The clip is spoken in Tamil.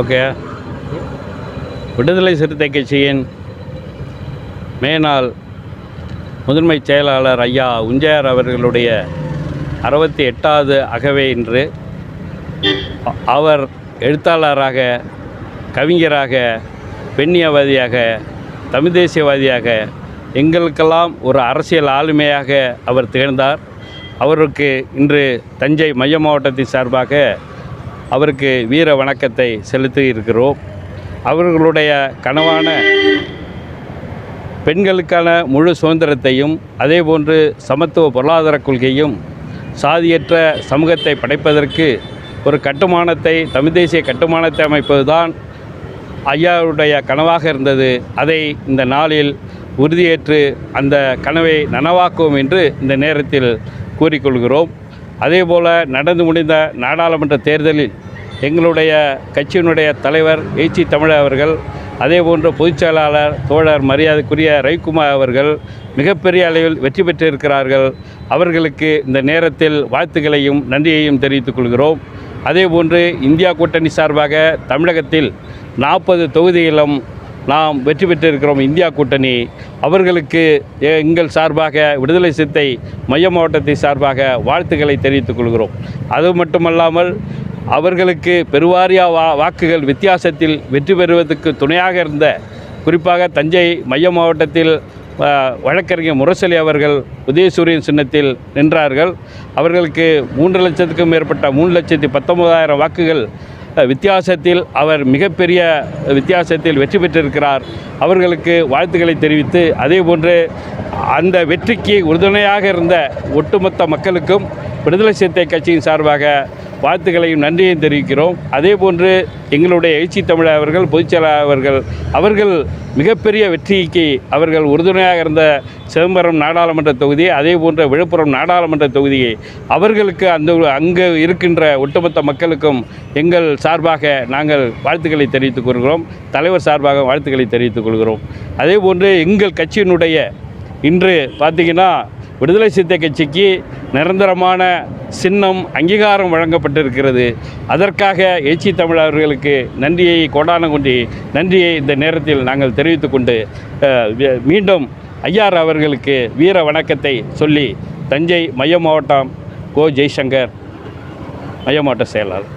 ஓகே. விடுதலை சிறுத்தை கட்சியின் மேனால் முதன்மை செயலாளர் ஐயா உஞ்சையார் அவர்களுடைய அறுபத்தி எட்டாவது அகவை இன்று அவர் எழுத்தாளராக கவிஞராக பெண்ணியவாதியாக தமிழ் தேசியவாதியாக எங்களுக்கெல்லாம் ஒரு அரசியல் ஆளுமையாக அவர் திகழ்ந்தார். அவருக்கு இன்று தஞ்சை மைய மாவட்டத்தின் சார்பாக அவருக்கு வீர வணக்கத்தை செலுத்தி இருக்கிறோம் அவர்களுடைய கனவான பெண்களுக்கான முழு சுதந்திரத்தையும் அதேபோன்று சமத்துவ பொருளாதார கொள்கையும் சாதியற்ற சமூகத்தை படைப்பதற்கு ஒரு கட்டுமானத்தை தமிழ் தேசிய கட்டுமானத்தை அமைப்பதுதான் ஐயாவுடைய கனவாக இருந்தது. அதை இந்த நாளில் உறுதியேற்று அந்த கனவை நனவாக்குவோம் என்று இந்த நேரத்தில் கூறிக்கொள்கிறோம். அதேபோல் நடந்து முடிந்த நாடாளுமன்ற தேர்தலில் எங்களுடைய கட்சியினுடைய தலைவர் ஏச்சி தமிழ அவர்கள் அதேபோன்று பொதுச் செயலாளர் தோழர் மரியாதைக்குரிய ரவிக்குமார் அவர்கள் மிகப்பெரிய அளவில் வெற்றி பெற்றிருக்கிறார்கள். அவர்களுக்கு இந்த நேரத்தில் வாழ்த்துக்களையும் நன்றியையும் தெரிவித்துக் கொள்கிறோம். அதேபோன்று இந்தியா கூட்டணி சார்பாக தமிழகத்தில் நாற்பது தொகுதியிலும் நாம் வெற்றி பெற்றிருக்கிறோம் இந்தியா கூட்டணி. அவர்களுக்கு எங்கள் சார்பாக விடுதலை சித்தை மைய மாவட்டத்தை சார்பாக வாழ்த்துக்களை தெரிவித்துக் கொள்கிறோம். அது மட்டுமல்லாமல் அவர்களுக்கு பெருவாரியா வா வாக்குகள் வித்தியாசத்தில் வெற்றி பெறுவதற்கு துணையாக இருந்த குறிப்பாக தஞ்சை மைய மாவட்டத்தில் வழக்கறிஞர் முரசலி அவர்கள் உதயசூரியன் சின்னத்தில் நின்றார்கள். அவர்களுக்கு மூன்று லட்சத்துக்கும் மேற்பட்ட மூணு லட்சத்தி பத்தொன்பதாயிரம் வாக்குகள் வித்தியாசத்தில் அவர் மிகப்பெரிய வித்தியாசத்தில் வெற்றி பெற்றிருக்கிறார். அவர்களுக்கு வாழ்த்துக்களை தெரிவித்து அதேபோன்று அந்த வெற்றிக்கு உறுதுணையாக இருந்த ஒட்டுமொத்த மக்களுக்கும் விடுதலை சிறுத்தை கட்சியின் சார்பாக வாழ்த்துக்களையும் நன்றியையும் தெரிவிக்கிறோம். அதே போன்று எங்களுடைய எழுச்சி தமிழ் அவர்கள் பொதுச்செயலாளர் அவர்கள் அவர்கள் மிகப்பெரிய வெற்றிக்கு அவர்கள் உறுதுணையாக இருந்த சிதம்பரம் நாடாளுமன்ற தொகுதி அதே போன்ற விழுப்புரம் நாடாளுமன்ற தொகுதியை அவர்களுக்கு அந்த அங்கு இருக்கின்ற ஒட்டுமொத்த மக்களுக்கும் எங்கள் சார்பாக நாங்கள் வாழ்த்துக்களை தெரிவித்துக் கொள்கிறோம். தலைவர் சார்பாக வாழ்த்துக்களை தெரிவித்துக் கொள்கிறோம். அதே போன்று எங்கள் கட்சியினுடைய இன்று பார்த்திங்கன்னா விடுதலை சிறுத்தை கட்சிக்கு நிரந்தரமான சின்னம் அங்கீகாரம் வழங்கப்பட்டிருக்கிறது. அதற்காக எச்சி தமிழ் அவர்களுக்கு நன்றியை கோடான கொண்டி நன்றியை இந்த நேரத்தில் நாங்கள் தெரிவித்துக்கொண்டு மீண்டும் ஐயார் அவர்களுக்கு வீர வணக்கத்தை சொல்லி தஞ்சை மைய மாவட்டம் கோ ஜெய்சங்கர் மைய மாவட்ட செயலாளர்.